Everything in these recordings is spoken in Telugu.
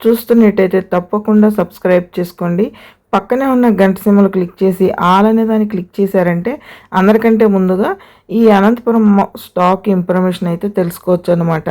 చూస్తున్నట్టయితే తప్పకుండా సబ్స్క్రైబ్ చేసుకోండి. పక్కనే ఉన్న గంట సింబల్ క్లిక్ చేసి ఆల్ అనే దాన్ని క్లిక్ చేశారంటే అందరికంటే ముందుగా ఈ అనంతపురం స్టాక్ ఇన్ఫర్మేషన్ అయితే తెలుసుకోవచ్చు అనమాట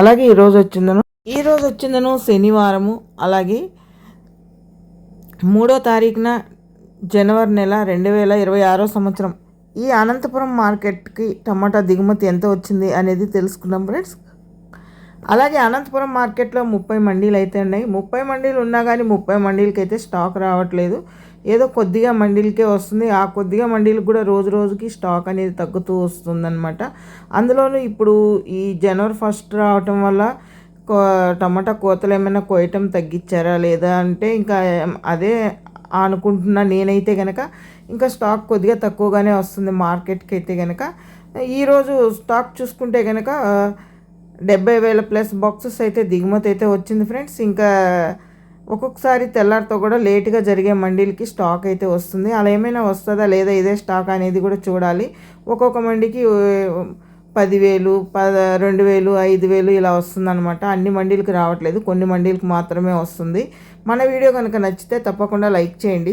అలాగే ఈరోజు వచ్చిందను ఈరోజు వచ్చిందను శనివారము. అలాగే మూడో తారీఖున జనవరి నెల రెండు వేల ఇరవై ఆరో సంవత్సరం. ఈ అనంతపురం మార్కెట్కి టమాటా దిగుమతి ఎంత వచ్చింది అనేది తెలుసుకున్నాం ఫ్రెండ్స్. అలాగే అనంతపురం మార్కెట్లో ముప్పై మండీలు అయితే ఉన్నాయి. ముప్పై మండీలు ఉన్నా కానీ ముప్పై మండీలకి అయితే స్టాక్ రావట్లేదు. ఏదో కొద్దిగా మండీలకే వస్తుంది. ఆ కొద్దిగా మండీలకు కూడా రోజు రోజుకి స్టాక్ అనేది తగ్గుతూ వస్తుందన్నమాట. అందులోనూ ఇప్పుడు ఈ జనవరి ఫస్ట్ రావటం వల్ల కో టమాటా కోతలు ఏమైనా కోయటం తగ్గించారా లేదా అంటే ఇంకా అదే అనుకుంటున్నా నేనైతే కనుక ఇంకా స్టాక్ కొద్దిగా తక్కువగానే వస్తుంది మార్కెట్కి అయితే కనుక ఈరోజు స్టాక్ చూసుకుంటే కనుక డెబ్బై వేల ప్లస్ బాక్సెస్ అయితే దిగుమతి అయితే వచ్చింది ఫ్రెండ్స్. ఇంకా ఒక్కొక్కసారి తెల్లారితో కూడా లేటుగా జరిగే మండీలకి స్టాక్ అయితే వస్తుంది. అలా ఏమైనా వస్తుందా లేదా ఇదే స్టాక్ అనేది కూడా చూడాలి. ఒక్కొక్క మండికి పదివేలు పద రెండు వేలు ఐదు వేలు ఇలా వస్తుందన్నమాట. అన్ని మండీలకు రావట్లేదు. కొన్ని మండీలకు మాత్రమే వస్తుంది. మన వీడియో కనుక నచ్చితే తప్పకుండా లైక్ చేయండి.